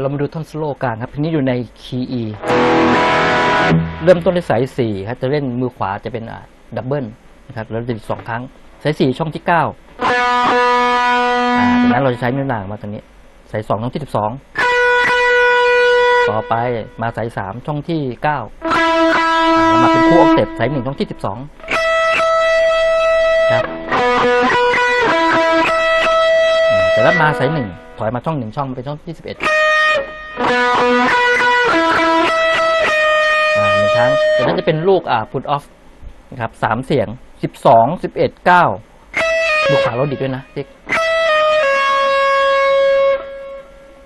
เรามาดูท่อนสโลว์กลางครับทีนี้อยู่ในคีย์ E เริ่มต้นด้วยสายสี่ครับจะเล่นมือขวาจะเป็นดับเบิลนะครับแล้วจะสองครั้งสายสี่ช่องที่เก้าจากนั้นเราจะใช้นิ้วนางมาตรงนี้ สายสองช่องที่สิบสองต่อไปมาสายสามช่องที่เก้าแล้วมาเป็นคู่ออกเต็ปสายหนึ่งช่องที่สิบสองครับแต่แล้วมาสายหนึ่งถอยมาช่องหนึ่งช่องเป็นช่องที่สิบเอ็ด หนึ่งครั้งจากนั้นจะเป็นลูกอ่า put off นะครับสามเสียงสิบสองสิบเอ็ดเก้าลูกขาเราดิดด้วยนะติ๊ก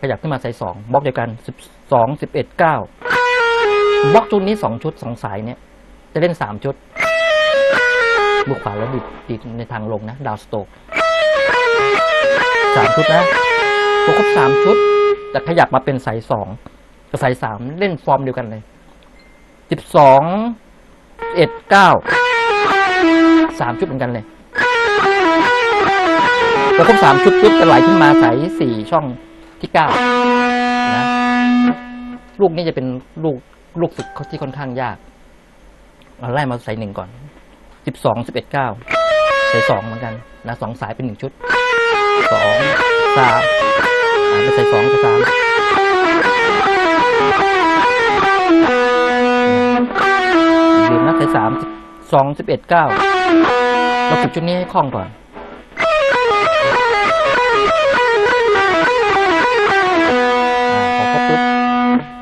ขยับขึ้นมาใส่สองบล็อกเดียวกันสิบสองสิบเอ็ดเก้าบล็อกชุดนี้สองชุดสองสายเนี่ยจะเล่นสามชุดลูกขวาเราดิดดิดในทางลงนะ ดาวสโตกสามชุดนะพอครบสามชุด จะขยับมาเป็นสายสองกับสายสามเล่นฟอร์มเดียวกันเลยสิบสองเอ็ดเก้าสามชุดเหมือนกันเลยพอครบสามชุดชุดจะไหลขึ้นมาสายสี่ช่องที่เก้านะลูกนี้จะเป็นลูกลูกฝึกที่ค่อนข้างยากเราไล่มาใส่หนึ่งก่อนสิบสองสิบเอ็ดเก้าใส่สองเหมือนกันนะสองสายเป็นหนึ่งชุดสองสาม ไปใส่สองใส่สามลืมนะใส่สามสองสิบเอ็ดเก้าเราฝึกชุดนี้ให้คล่องก่อนพอครบปุ๊บ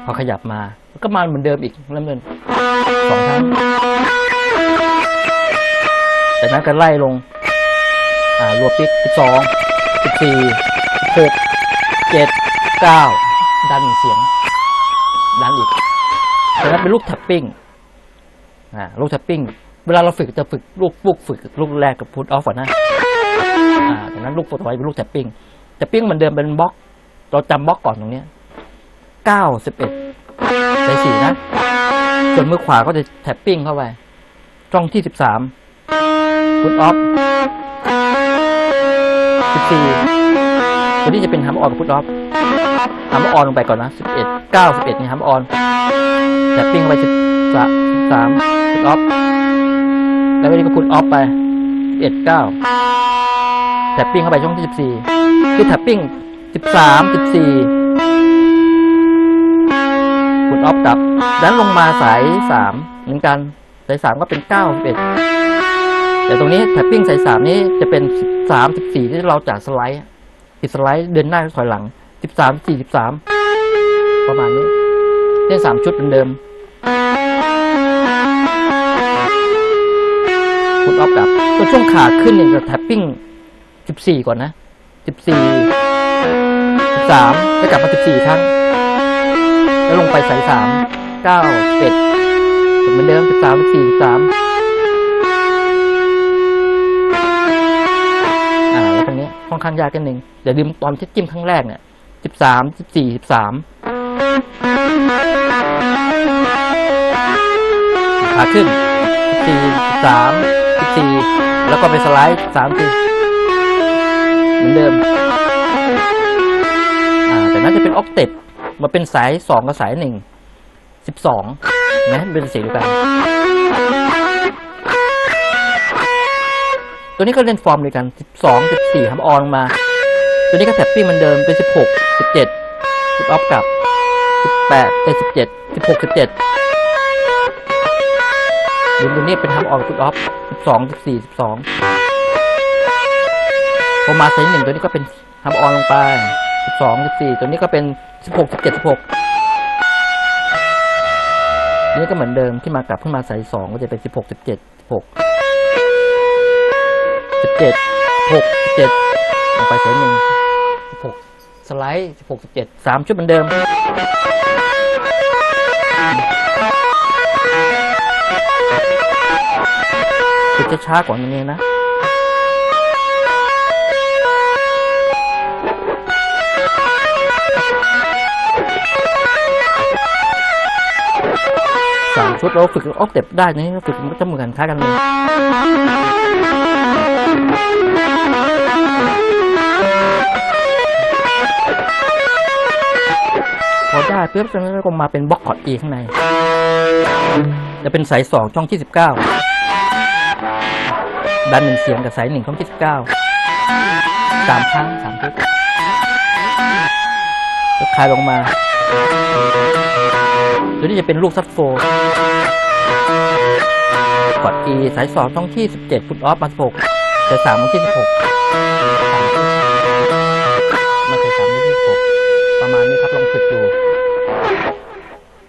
พอขยับมา ก็มาเหมือนเดิมอีกเริ่มเดินสองครั้งจากนั้นก็ไล่ลง อ่ารวบปิกสิบสองสิบสี่หก เจ็ดเก้าดันเสียง ดันอีกจากนั้นเป็นลูกแท็ปปิ้งอ่าลูกแท็ปปิ้ง เวลาเราฝึกจะฝึกลูกลูกฝึกลูกแรกกับพุทออฟก่อนนะอ่าจากนั้นลูกต่อไปเป็นลูกแทปปิ้งแท็ปปิ้งมือนเดิมเป็นบล็อก เราจำบล็อกก่อนตรงเนี้ยเก้าสิบเอ็ดใส่สี่นะส่วนมือขวาก็จะแท็ปปิ้งเข้าไปช่องที่สิบสามพุทออฟสิบสี่ ตัวนี้จะเป็นฮัมออนกับพุทออฟฮัมออนลงไปก่อนนะสิบเอ็ดเก้าสิบเอ็ดนี่ฮัมออนแท็ปปิ้งเข้าไปสิบสามสามพุทออฟแล้ววันนี้ก็พุทออฟไปเอ็ดเก้าแท็ปปิ้งเข้าไปช่องที่สิบสี่คือแท็ปปิ้งสิบสามสิบสี่พุทออฟกับดันลงมาสายสามเหมือนกันสายสามก็เป็นเก้าสิบเอ็ดแต่ตรงนี้แท็ปปิ้งสายสามนี้จะเป็นสิบสามสิบสี่ที่เราจากสไลด์ ผิดสไลด์เดินหน้าถอยหลัง 13 43 ประมาณนี้เล่น3ชุดเดิมๆคุณออฟดับตัวช่วงขาขึ้นเนี่ยจะแท็ปปิ้ง 14 ก่อนนะ 14 13จะกลับมา 14 ครั้ง แล้วลงไปสาย 3 9 1เหมือนเดิม 13 14 13 ค่อนข้างยากกันหนึ่งเดี๋ยวลืมตอนที่จิ้มครั้งแรกเนี่ยสิบสามสิบสี่สิบสามขาขึ้นสี่สามสิบสี่แล้วก็ไปสไลด์สามสี่เหมือนเดิมแต่น่าจะเป็นออกเต็ปมาเป็นสายสองกับสายหนึ่งสิบสองนะเป็นสีเดียวกัน ตัวนี้ก็เล่นฟอร์มเดียวกันสิบสองสิบออนลงมา ตัวนี้ก็แท็ปปิ้งมันเดิมเป็นสิบหกสิบเจ็ดสิบออฟกลับสิบแปดเป็นสิบเจ็ดสิบหกสิบเจ็ดดูตัวนี้เป็นฮัมออนฟุตออฟสิบสองสิบสี่สิบสองพอมาไซส์หนึ่งตัวนี้ก็เป็นฮัมออนลงไปสิบสองสิบสี่ตัวนี้ก็เป็นสิบหกสิบเนี่ก็เหมือนเดิมที่มากลับขึ้นมาไซส์สองก็จะเป็นสิบหก สิบเจ็ดหกสิบเจ็ดลงไปไซส์หนึ่งสิบหกสไลด์สิบหกสิบเจ็ดสามชุดเหมือนเดิมฝึกช้าๆก่อนนิดนึงนะสามชุดเราฝึกออกเต็ปได้นี่ฝึกมันก็จะเหมือนคล้ายกันเลย พอได้เพื่อแล้วก็มาเป็นบล็อกคอร์ด E ข้างใน จะเป็นสายสองช่องที่สิบเก้าดันหนึ่งเสียงกับสายหนึ่งช่องที่สิบเก้าสามครั้งสามทุกแล้วคลายลงมาตัวนี้จะเป็นลูกซัดโฟ กด E สายสองช่องที่ 17 ฟุตออฟมาสิบหกสายสามช่องที่สิบหกสามาสายสามช่องที่สิบหกประมาณนี้ครับลองฝึกดู